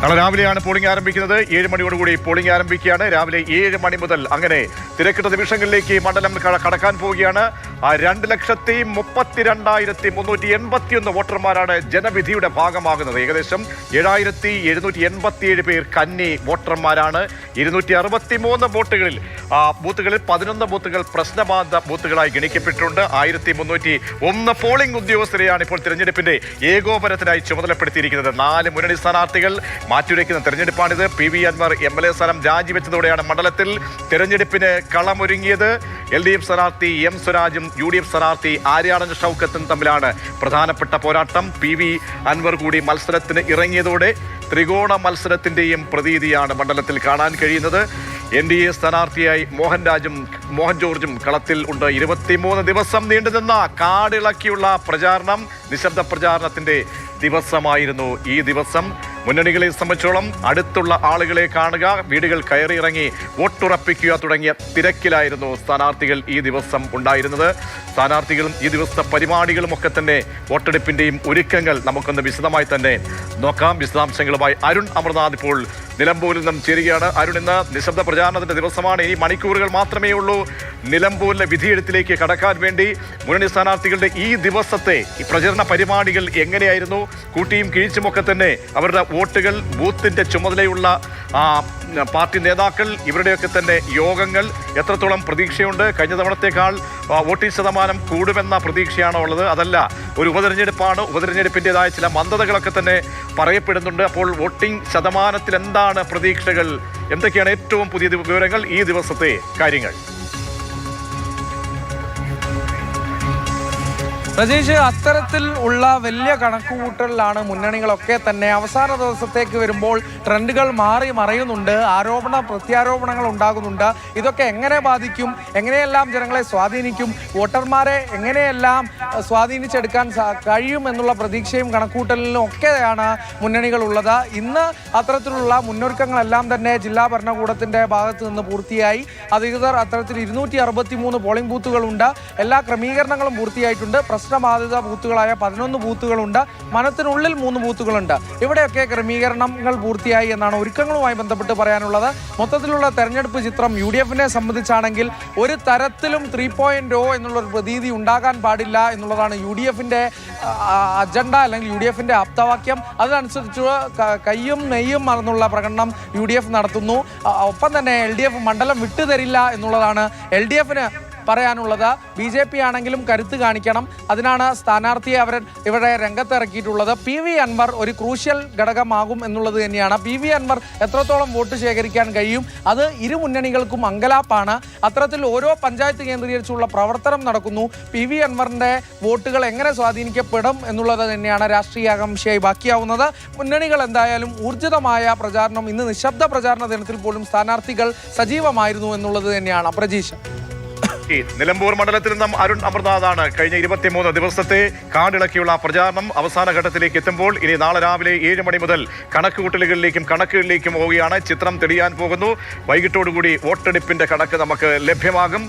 നാളെ രാവിലെയാണ് പോളിംഗ് ആരംഭിക്കുന്നത്. ഏഴ് മണിയോടുകൂടി പോളിംഗ് ആരംഭിക്കുകയാണ്. രാവിലെ ഏഴ് മണി മുതൽ അങ്ങനെ തിരക്കിട്ട നിമിഷങ്ങളിലേക്ക് മണ്ഡലം കടക്കാൻ പോവുകയാണ്. രണ്ട് ലക്ഷത്തി മുപ്പത്തിരണ്ടായിരത്തി മുന്നൂറ്റി എൺപത്തിയൊന്ന് വോട്ടർമാരാണ് ജനവിധിയുടെ ഭാഗമാകുന്നത്. ഏകദേശം ഏഴായിരത്തി എഴുന്നൂറ്റി എൺപത്തിയേഴ് പേർ കന്നി വോട്ടർമാരാണ്. ഇരുന്നൂറ്റി അറുപത്തി മൂന്ന് ആ, ബൂത്തുകളിൽ പതിനൊന്ന് ബൂത്തുകൾ പ്രശ്നബാധ ബൂത്തുകളായി ഗണിക്കപ്പെട്ടിട്ടുണ്ട്. ആയിരത്തി മുന്നൂറ്റി ഒന്ന് പോളിംഗ് ഉദ്യോഗസ്ഥരെയാണ് ഇപ്പോൾ തിരഞ്ഞെടുപ്പിന്റെ ഏകോപനത്തിനായി ചുമതലപ്പെടുത്തിയിരിക്കുന്നത്. നാല് മുന്നണി സ്ഥാനാർത്ഥികൾ മാറ്റിവെക്കുന്ന തെരഞ്ഞെടുപ്പാണിത്. P V Anwar M L A സ്ഥാനം രാജിവെച്ചതോടെയാണ് മണ്ഡലത്തിൽ തെരഞ്ഞെടുപ്പിന് കളമൊരുങ്ങിയത്. എൽ ഡി എഫ് സ്ഥാനാർത്ഥി എം സ്വരാജും യു ഡി എഫ് സ്ഥാനാർത്ഥി ആര്യാടൻ ഷൗക്കത്തും തമ്മിലാണ് പ്രധാനപ്പെട്ട പോരാട്ടം. പി വി അൻവർ കൂടി മത്സരത്തിന് ഇറങ്ങിയതോടെ ത്രികോണ മത്സരത്തിന്റെയും പ്രതീതിയാണ് മണ്ഡലത്തിൽ കാണാൻ കഴിയുന്നത്. എൻ ഡി എ സ്ഥാനാർത്ഥിയായി മോഹൻരാജും മോഹൻ ജോർജും കളത്തിൽ ഉണ്ട്. ഇരുപത്തിമൂന്ന് ദിവസം നീണ്ടുനിന്ന കാടിളക്കിയുള്ള പ്രചാരണം നിശബ്ദ പ്രചാരണത്തിന്റെ ദിവസമായിരുന്നു ഈ ദിവസം. മുന്നണികളെ സംബന്ധിച്ചോളം അടുത്തുള്ള ആളുകളെ കാണുക വീടുകൾ കയറിയിറങ്ങി വോട്ടുറപ്പിക്കുക തുടങ്ങിയ തിരക്കിലായിരുന്നു സ്ഥാനാർത്ഥികൾ ഈ ദിവസം ഉണ്ടായിരുന്നത്. സ്ഥാനാർത്ഥികളും ഈ ദിവസത്തെ പരിപാടികളും ഒക്കെ തന്നെ വോട്ടെടുപ്പിന്റെയും ഒരുക്കങ്ങൾ നമുക്കൊന്ന് വിശദമായി തന്നെ നോക്കാം. വിശദാംശങ്ങളുമായി അരുൺ അമർനാഥ് ഇപ്പോൾ നിലമ്പൂരിൽ നിന്നും ചേരുകയാണ് അരുൺ ഇന്ന് നിശബ്ദ പ്രചാരണത്തിന്റെ ദിവസമാണ്. ഇനി മണിക്കൂറുകൾ മാത്രമേ ഉള്ളൂ നിലമ്പൂരിലെ വിധിയെഴുത്തിലേക്ക് കടക്കാൻ വേണ്ടി. മുന്നണി സ്ഥാനാർത്ഥികളുടെ ഈ ദിവസത്തെ ഈ പ്രചരണ പരിപാടികൾ എങ്ങനെയായിരുന്നു? കൂട്ടിയും കീഴ്ച്ചുമൊക്കെ തന്നെ അവരുടെ വോട്ടുകൾ ബൂത്തിന്റെ ചുമതലയുള്ള പാർട്ടി നേതാക്കൾ ഇവരുടെയൊക്കെ തന്നെ യോഗങ്ങൾ എത്രത്തോളം പ്രതീക്ഷയുണ്ട്? കഴിഞ്ഞ തവണത്തേക്കാൾ വോട്ടിംഗ് ശതമാനം കൂടുമെന്ന പ്രതീക്ഷയാണോ ഉള്ളത്? അതല്ല ഒരു ഉപതെരഞ്ഞെടുപ്പാണ്. ഉപതെരഞ്ഞെടുപ്പിന്റെതായ ചില മന്ദതകളൊക്കെ തന്നെ പറയപ്പെടുന്നുണ്ട്. അപ്പോൾ വോട്ടിംഗ് ശതമാനത്തിൽ എന്താണ് പ്രതീക്ഷകൾ? എന്തൊക്കെയാണ് ഏറ്റവും പുതിയ വിവരങ്ങൾ ഈ ദിവസത്തെ കാര്യങ്ങൾ? പ്രജീഷ് അത്തരത്തിൽ ഉള്ള വലിയ കണക്കുകൂട്ടലിലാണ് മുന്നണികളൊക്കെ തന്നെ അവസാന ദിവസത്തേക്ക് വരുമ്പോൾ ട്രെൻഡുകൾ മാറി മറയുന്നുണ്ട് ആരോപണ പ്രത്യാരോപണങ്ങൾ ഉണ്ടാകുന്നുണ്ട്. ഇതൊക്കെ എങ്ങനെ ബാധിക്കും? എങ്ങനെയെല്ലാം ജനങ്ങളെ സ്വാധീനിക്കും? വോട്ടർമാരെ എങ്ങനെയെല്ലാം സ്വാധീനിച്ചെടുക്കാൻ കഴിയും എന്നുള്ള പ്രതീക്ഷയും കണക്കൂട്ടലിലും ഒക്കെയാണ് മുന്നണികൾ ഉള്ളത്. ഇന്ന് അത്തരത്തിലുള്ള മുന്നൊരുക്കങ്ങളെല്ലാം തന്നെ ജില്ലാ ഭരണകൂടത്തിന്റെ ഭാഗത്ത് നിന്ന് പൂർത്തിയായി. അധികൃതർ അത്തരത്തിൽ ഇരുന്നൂറ്റി പോളിംഗ് ബൂത്തുകളുണ്ട്. എല്ലാ ക്രമീകരണങ്ങളും പൂർത്തിയായിട്ടുണ്ട്. പ്രശ്നബാധിത ബൂത്തുകളായ പതിനൊന്ന് ബൂത്തുകളുണ്ട്. മനത്തിനുള്ളിൽ മൂന്ന് ബൂത്തുകളുണ്ട്. ഇവിടെയൊക്കെ ക്രമീകരണങ്ങൾ പൂർത്തിയായി എന്നാണ് ഒരുക്കങ്ങളുമായി ബന്ധപ്പെട്ട് പറയാനുള്ളത്. മൊത്തത്തിലുള്ള തെരഞ്ഞെടുപ്പ് ചിത്രം യു ഡി എഫിനെ സംബന്ധിച്ചാണെങ്കിൽ ഒരു തരത്തിലും ത്രീ പോയിന്റ് ഒ എന്നുള്ളൊരു പ്രതീതി ഉണ്ടാകാൻ പാടില്ല എന്നുള്ളതാണ് യു ഡി എഫിന്റെ അജണ്ട അല്ലെങ്കിൽ യു ഡി എഫിന്റെ ആപ്തവാക്യം. അതിനനുസരിച്ച് കയ്യും നെയ്യും മറന്നുള്ള പ്രകടനം യു ഡി എഫ് നടത്തുന്നു ഒപ്പം തന്നെ എൽ ഡി എഫ് മണ്ഡലം വിട്ടുതരില്ല എന്നുള്ളതാണ്. എൽ ഡി എഫിന് പറയാനുള്ളത്. ബി ജെ പി ആണെങ്കിലും കരുത്ത് കാണിക്കണം. അതിനാണ് സ്ഥാനാർത്ഥിയെ അവർ ഇവിടെ രംഗത്തിറക്കിയിട്ടുള്ളത്. പി വി അൻവർ ഒരു ക്രൂഷ്യൽ ഘടകമാകും എന്നുള്ളത് തന്നെയാണ്. പി വി അൻവർ എത്രത്തോളം വോട്ട് ശേഖരിക്കാൻ കഴിയും? അത് ഇരു മുന്നണികൾക്കും അങ്കലാപ്പാണ്. അത്തരത്തിൽ ഓരോ പഞ്ചായത്ത് കേന്ദ്രീകരിച്ചുള്ള പ്രവർത്തനം നടക്കുന്നു. പി വി അൻവറിന്റെ വോട്ടുകൾ എങ്ങനെ സ്വാധീനിക്കപ്പെടും എന്നുള്ളത് തന്നെയാണ് രാഷ്ട്രീയ ആകാംക്ഷയായി ബാക്കിയാവുന്നത്. മുന്നണികൾ എന്തായാലും ഊർജിതമായ പ്രചാരണം ഇന്ന് നിശബ്ദ പ്രചാരണ ദിനത്തിൽ പോലും സ്ഥാനാർത്ഥികൾ സജീവമായിരുന്നു എന്നുള്ളത് തന്നെയാണ്. പ്രജീഷ്. നിലമ്പൂർ മണ്ഡലത്തിൽ നിന്നും അരുൺ അമർനാഥാണ് കഴിഞ്ഞ ഇരുപത്തിമൂന്ന് ദിവസത്തെ കാടിളക്കിയുള്ള പ്രചാരണം അവസാന ഘട്ടത്തിലേക്ക് എത്തുമ്പോൾ ഇനി നാളെ രാവിലെ ഏഴ് മണി മുതൽ കണക്കുകൂട്ടലുകളിലേക്കും കണക്കുകളിലേക്കും പോവുകയാണ്. ചിത്രം തെളിയാൻ പോകുന്നു. വൈകിട്ടോടുകൂടി വോട്ടെടുപ്പിന്റെ കണക്ക് നമുക്ക് ലഭ്യമാകും.